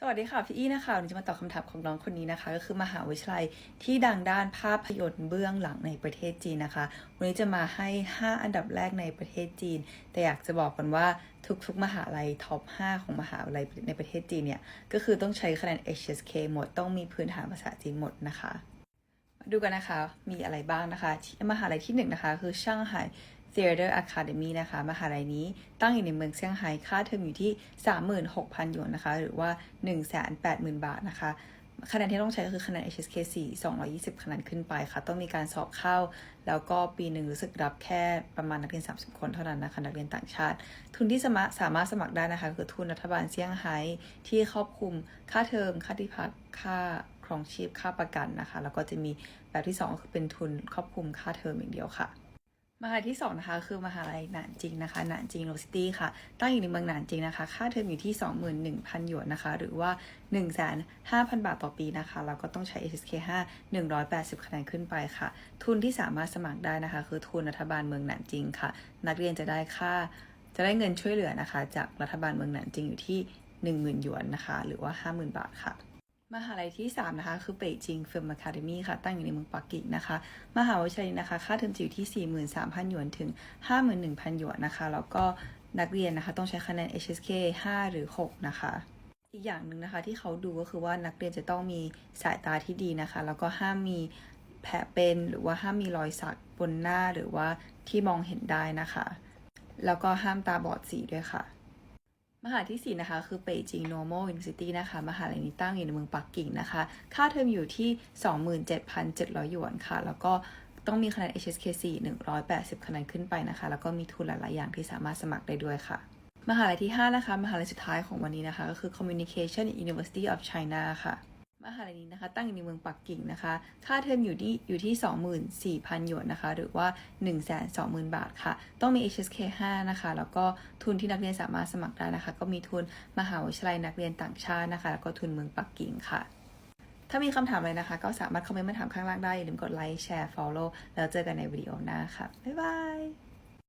สวัสดีค่ะ พี่อี้นะคะวันนี้จะมาตอบคำถามของน้องคนนี้นะคะ ก็คือมหาวิทยาลัยที่ดังด้านภาพยนตร์เบื้องหลังในประเทศจีนนะคะ วันนี้จะมาให้ 5 อันดับแรกในประเทศจีน แต่อยากจะบอกกันว่าทุกๆ มหาลัยท็อป 5 ของมหาวิทยาลัยในประเทศจีนเนี่ย ก็คือต้องใช้คะแนน HSK หมดต้องมีพื้นฐานภาษาจีนหมดนะคะ มาดูกันนะคะมีอะไรบ้างนะคะมหาลัยที่หนึ่งนะคะคือช่างไห่ Theater Academy นะคะมหาลัยนี้ตั้งอยู่ในเมืองเซี่ยงไฮ้ค่าเทอมอยู่ที่ 36,000 หยวนนะคะ หรือว่า 180,000 บาทนะคะคะแนนที่ต้องใช้ก็คือคะแนน HSK 4 220 คะแนนขึ้นไปค่ะ ต้องมีการสอบเข้า แล้วก็ปีหนึ่งรู้สึกรับแค่ประมาณนักเรียน 30 คนเท่านั้นนะคะ นักเรียนต่างชาติ ทุนที่สามารถสามารถสมัครได้นะคะ คือทุนรัฐบาลเซี่ยงไฮ้ที่ครอบคลุมค่าเทอม ค่าที่พัก ค่าครองชีพ ค่าประกันนะคะ แล้วก็จะมีแบบที่สองก็คือเป็นทุนครอบคลุมค่าเทอมอย่างเดียวค่ะ มหาลัยที่สองนะคะคือมหาลัยหนานจิงนะคะหนานจิง University ค่ะ ตั้งอยู่ในเมืองหนานจิงนะคะ ค่าเทอมอยู่ที่ 21,000 หยวนนะคะ หรือว่า 1,500,000 บาทต่อปีนะคะแล้วก็ต้องใช้ HSK 5 180 คะแนนขึ้นไปค่ะ ทุนที่สามารถสมัครได้นะคะ คือทุนรัฐบาลเมืองหนานจิงค่ะ นักเรียนจะได้ค่าจะได้เงินช่วยเหลือนะคะ จากรัฐบาลเมืองหนานจิงอยู่ที่ 10,000 หยวนนะคะ หรือว่า 50,000 บาทค่ะ มหาลัยที่ 3 นะคะ คือเป่ยจิงฟิล์มอะคาเดมีค่ะ ตั้งอยู่ในเมืองปักกิ่งนะคะ มหาวิทยาลัยนะคะ ค่าเทอมจะอยู่ที่ 43,000 หยวนถึง 51,000 หยวนนะคะ แล้วก็นักเรียนนะคะ ต้องใช้คะแนน HSK 5 หรือ 6 นะคะ อีกอย่างหนึ่งนะคะที่เขาดูก็คือว่านักเรียนจะต้องมีสายตาที่ดีนะคะ แล้วก็ห้ามมีแผลเป็นหรือว่าห้ามมีรอยสักบนหน้าหรือว่าที่มองเห็นได้นะคะ แล้วก็ห้ามตาบอดสีด้วยค่ะ มหาลัยที่4นะคะคือเป่ยจิง Normal University นะคะ มหาลัยนี้ตั้งอยู่ในเมืองปักกิ่งนะคะ ค่าเทอมอยู่ที่ 27,700 หยวนค่ะ แล้วก็ต้องมีคะแนน HSK 4 180 คะแนนขึ้นไปนะคะ แล้วก็มีทุนหลาย ๆ อย่างที่สามารถสมัครได้ด้วยค่ะ มหาลัยที่ 5 นะคะ มหาลัยสุดท้ายของวันนี้นะคะ ก็คือ Communication University of China ค่ะ มหาลัยนี้นะคะ ตั้งอยู่ในเมืองปักกิ่งนะคะ ค่าเทอมอยู่ที่อยู่ที่ 24,000 หยวนนะคะ หรือว่า 120,000 บาทค่ะ ต้องมี HSK 5 นะคะ แล้วก็ทุนที่นักเรียนสามารถสมัครได้นะคะ ก็มีทุนมหาวิทยาลัยนักเรียนต่างชาตินะคะ แล้วก็ทุนเมืองปักกิ่งค่ะ ถ้ามีคำถามอะไรนะคะ ก็สามารถคอมเมนต์มาถามข้างล่างได้ อย่าลืมกดไลค์ แชร์ follow แล้วเจอกันในวิดีโอหน้าค่ะ บ๊ายบาย